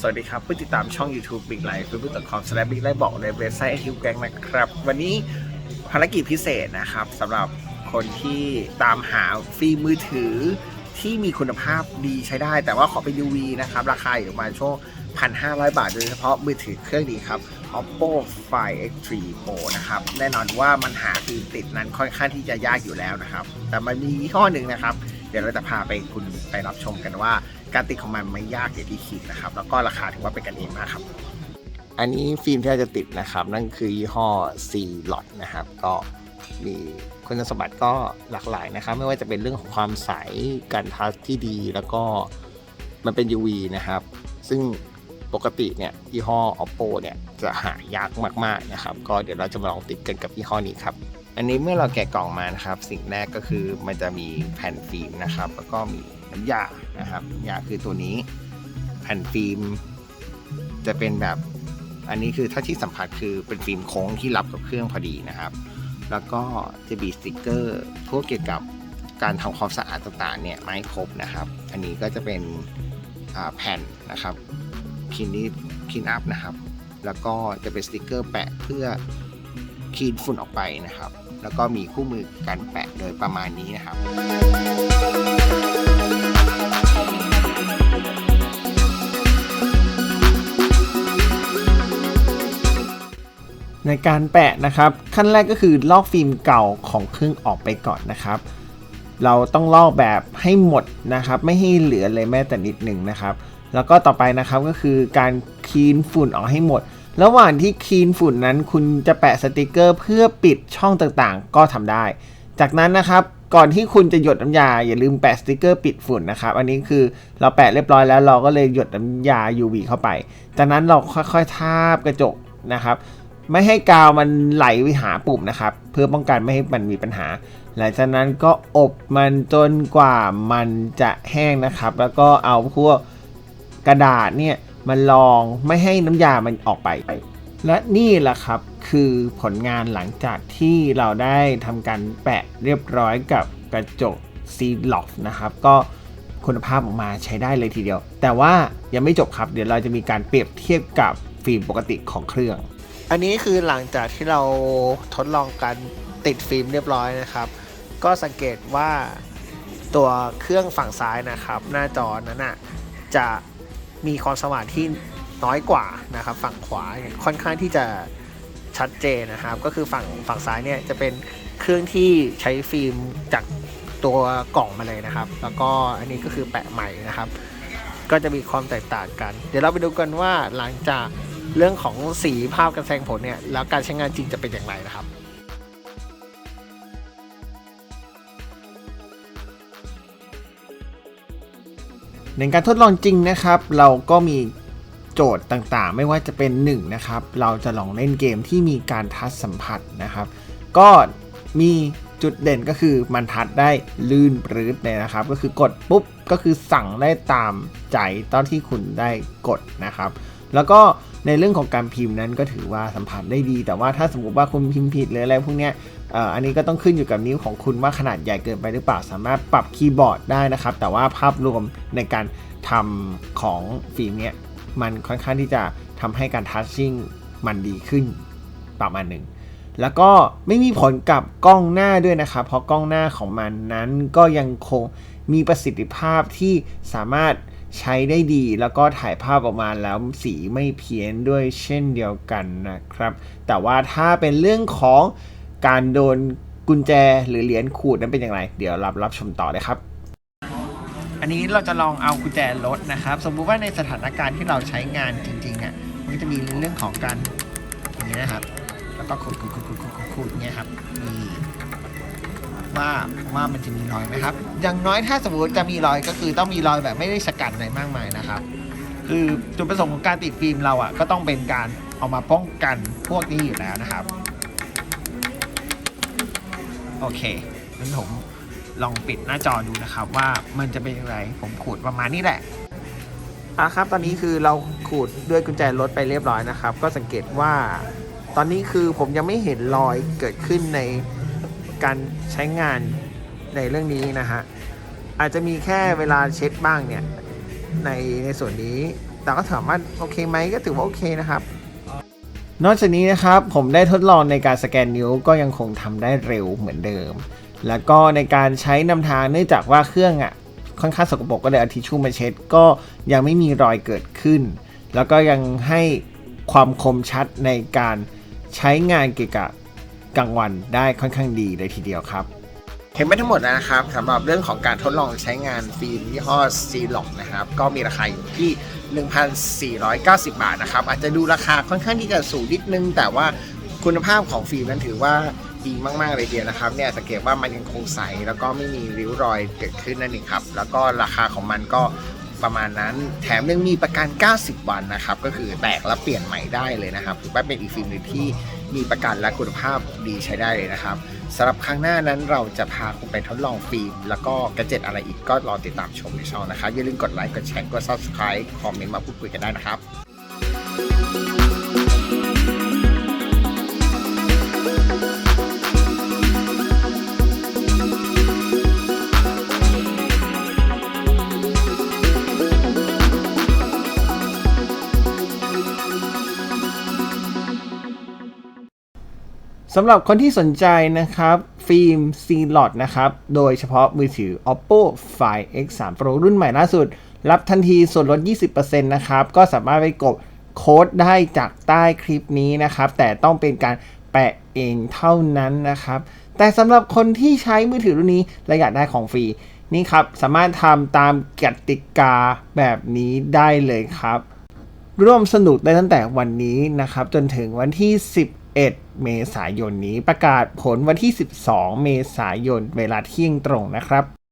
สวัสดีครับผู้ติดตามช่อง YouTube Big Life เป็นผู้ติด com slash big life บอกในเว็บไซต์ iQ Gang นะครับ วันนี้ภารกิจพิเศษนะครับสำหรับคนที่ตามหาฟิล์มมือถือที่มีคุณภาพดีใช้ได้ แต่ว่าขอเป็น UV นะครับ ราคาอยู่ประมาณช่วง 1,500 บาท โดยเฉพาะมือถือเครื่องนี้ครับ Oppo Find X3 Pro นะครับ แน่นอนว่ามันหาฟิล์มติดนั้นค่อนข้างที่จะยากอยู่แล้วนะครับ แต่มันมียี่ห้อหนึ่งนะครับ เดี๋ยวเราจะพาไปคุณไปรับชมกันว่า การติดของมันไม่ยากอย่างที่คิดนะครับ แล้วก็ราคาถือว่าเป็นกันเองมากครับ อันนี้ฟิล์มที่เราจะติดนะครับ นั่นคือยี่ห้อ C Lot นะครับ ก็มีคุณสมบัติก็หลากหลายนะครับ ไม่ว่าจะเป็นเรื่องของความใสการทัชที่ดีแล้วก็มันเป็น UV นะครับ ซึ่งปกติเนี่ยยี่ห้อ Oppo เนี่ยจะหายากมากๆนะครับ ก็เดี๋ยวเราจะมาลองติดกันกับยี่ห้อนี้ครับอันนี้เมื่อเราแกะกล่องมานะครับ สิ่งแรกก็คือมันจะมีแผ่นฟิล์มนะครับ แล้วก็มี น้ำยานะครับยาคือตัวนี้แผ่นฟิล์มจะเป็นแบบอันนี้คือถ้าที่สัมผัสคือเป็นฟิล์มโค้งที่รับกับเครื่องพอดีนะครับ แล้วก็จะมีสติกเกอร์พวกเกี่ยวกับการทำความสะอาดต่างๆเนี่ยไม่ครบนะครับ อันนี้ก็จะเป็นแผ่นนะครับคินนี้คินอัพนะครับ แล้วก็จะเป็นสติกเกอร์แปะเพื่อคีนฝุ่นออกไปนะครับ แล้วก็มีคู่มือการแปะโดยประมาณนี้นะครับ ในการแปะนะครับ ขั้นแรกก็คือลอกฟิล์มเก่าของเครื่องออกไปก่อนนะครับ เราต้องลอกแบบให้หมดนะครับ ไม่ให้เหลือเลยแม้แต่นิดหนึ่งนะครับ แล้วก็ต่อไปนะครับก็คือการคลีนฝุ่นออกให้หมด ระหว่างที่คลีนฝุ่นนั้น คุณจะแปะสติกเกอร์ เพื่อปิดช่องต่างๆ ก็ทำได้ จากนั้นนะครับก่อนที่คุณจะหยดน้ำยาอย่าลืมแปะสติกเกอร์ปิดฝุ่นนะครับ อันนี้คือเราแปะเรียบร้อยแล้วเราก็เลยหยดน้ำยา UV เข้าไป จากนั้นเราค่อยๆทาบกระจกนะครับ ไม่ให้กาวมันไหลไปหาปุ่มนะครับ เพื่อป้องกันไม่ให้มันมีปัญหา หลังจากนั้นก็อบมันจนกว่ามันจะแห้งนะครับ แล้วก็เอาพวกกระดาษเนี่ยมาลองไม่ให้น้ำยามันออกไป และนี่แหละครับคือผลงานหลังจากที่เราได้ทำการแปะเรียบร้อยกับกระจกซีล็อกนะครับ ก็คุณภาพออกมาใช้ได้เลยทีเดียว แต่ว่ายังไม่จบครับ เดี๋ยวเราจะมีการเปรียบเทียบกับฟิล์มปกติของเครื่อง อันนี้คือหลังจากที่เราทดลองการติดฟิล์มเรียบร้อยนะครับ ก็สังเกตว่าตัวเครื่องฝั่งซ้ายนะครับ หน้าจอนั้นนะจะมีความสว่างที่น้อยกว่านะครับฝั่งขวาค่อนข้างที่จะชัดเจนนะครับ ก็คือฝั่งฝั่งซ้ายเนี่ยจะเป็นเครื่องที่ใช้ฟิล์มจากตัวกล่องมาเลยนะครับ แล้วก็อันนี้ก็คือแปะใหม่นะครับ ก็จะมีความแตกต่างกัน เดี๋ยวเราไปดูกันว่าหลังจาก เรื่องของสีภาพการแสดงผลเนี่ยแล้วการใช้งานจริงจะเป็นอย่างไรนะครับในการทดลองจริงนะครับ เราก็มีโจทย์ต่างๆ ไม่ว่าจะเป็น1นงนะครับเราจะลองเล่นเกมที่มีการทัชสัมผัสนะครับ ก็มีจุดเด่นก็คือมันทัดได้ลื่นปรื้ดเลยนะครับ ก็คือกดปุ๊บก็คือสั่งได้ตามใจตอนที่คุณได้กดนะครับ แล้วก็ ในเรื่องของการพิมพ์นั้นก็ถือว่าสัมผัสได้ดี แต่ว่าถ้าสมมติว่าคุณพิมพ์ผิดหรืออะไรพวกเนี้ยอันนี้ก็ต้องขึ้นอยู่กับนิ้วของคุณว่าขนาดใหญ่เกินไปหรือเปล่าสามารถปรับคีย์บอร์ดได้นะครับ แต่ว่าภาพรวมในการทำของฟิล์มเนี้ยมันค่อนข้างที่จะทำให้การทัชชิ่งมันดีขึ้นประมาณหนึ่งแล้วก็ไม่มีผลกับกล้องหน้าด้วยนะครับ เพราะกล้องหน้าของมันนั้นก็ยังคงมีประสิทธิภาพที่สามารถ ใช้ได้ดีแล้วก็ถ่ายภาพออกมาแล้วสีไม่เพี้ยนด้วยเช่นเดียวกันนะครับ แต่ว่าถ้าเป็นเรื่องของการโดนกุญแจหรือเหรียญขูดนั้นเป็นอย่างไร เดี๋ยวรับรับชมต่อเลยครับ อันนี้เราจะลองเอากุญแจรถนะครับ สมมุติว่าในสถานการณ์ที่เราใช้งานจริงๆเนี่ยมันก็จะมีเรื่องของการอย่างนี้นะครับ แล้วก็ขูดขูดขูดขูดขูดขูดอย่างเงี้ยครับนี่ ว่าว่ามันจะมีรอยไหมครับอย่างน้อยถ้าสมมติจะมีรอยก็คือต้องมีรอยแบบไม่ได้สกัดอะไรมากมายนะครับ คือจุดประสงค์ของการติดฟิล์มเราอะก็ต้องเป็นการเอามาป้องกันพวกนี้อยู่แล้วนะครับ โอเคงั้นผมลองปิดหน้าจอดูนะครับว่ามันจะเป็นอย่างไรผมขูดประมาณนี้แหละอะครับ ตอนนี้คือเราขูดด้วยกุญแจรถไปเรียบร้อยนะครับ ก็สังเกตว่า ตอนนี้คือผมยังไม่เห็นรอยเกิดขึ้นใน การใช้งานในเรื่องนี้นะฮะอาจจะมีแค่เวลาเช็ดบ้างเนี่ยในในส่วนนี้ แต่ก็ถามว่าโอเคไหมก็ถือว่าโอเคนะครับ นอกจากนี้นะครับผมได้ทดลองในการสแกนนิ้วก็ยังคงทำได้เร็วเหมือนเดิม แล้วก็ในการใช้นำทางเนื่องจากว่าเครื่องอะค่อนข้างสกปรกก็เลยเอาทิชชู่มาเช็ดก็ยังไม่มีรอยเกิดขึ้น แล้วก็ยังให้ความคมชัดในการใช้งานเกี่ยวกับ กลางวันได้ค่อนข้างดีเลยทีเดียวครับเห็นไปทั้งหมดนะครับสำหรับเรื่องของการทดลองใช้งานฟิล์มยี่ห้อ c l o c นะครับ ก็มีราคาอยู่ที่ 1,490 บาทนะครับ อาจจะดูราคาค่อนข้างที่จะสูงนิดนึง แต่ว่าคุณภาพของฟิล์มนั้นถือว่าดีมากๆเลยทีเดียวนะครับเนี่ยสังเกตว่ามันยังคงใส แล้วก็ไม่มีริ้วรอยเกิดขึ้นนั่นเองครับ แล้วก็ราคาของมันก็ประมาณนั้นแถมยังมีประกัน 90 วันนะครับ ก็คือแตกแล้วเปลี่ยนใหม่ได้เลยนะครับถือว่าเป็นอีกฟิล์มหนึ่งที่ มีประกันและคุณภาพดีใช้ได้เลยนะครับสำหรับครั้งหน้านั้นเราจะพาคุณไปทดลองฟิล์ม แล้วก็กระเจ็ดอะไรอีกก็รอติดตามชมในช่องนะครับ อย่าลืมกดไลค์กดแชร์กด subscribe คอมเมนต์มาพูดคุยกันได้นะครับ สำหรับคนที่สนใจนะครับ ฟิล์ม c l o t นะครับ โดยเฉพาะมือถือ oppo find x3 pro รุ่นใหม่ล่าสุด รับทันทีส่วนลด 20%นะครับ ก็สามารถไปกดโค้ดได้จากใต้คลิปนี้นะครับ แต่ต้องเป็นการแปะเองเท่านั้นนะครับ แต่สำหรับคนที่ใช้มือถือรุ่นนี้และอยากได้ของฟรี นี่ครับ สามารถทำตามกติกาแบบนี้ได้เลยครับ ร่วมสนุกได้ตั้งแต่วันนี้นะครับ จนถึงวันที่ 11 เมษายนนี้ประกาศผลวันที่ 12 เมษายนเวลาเที่ยงตรงนะครับ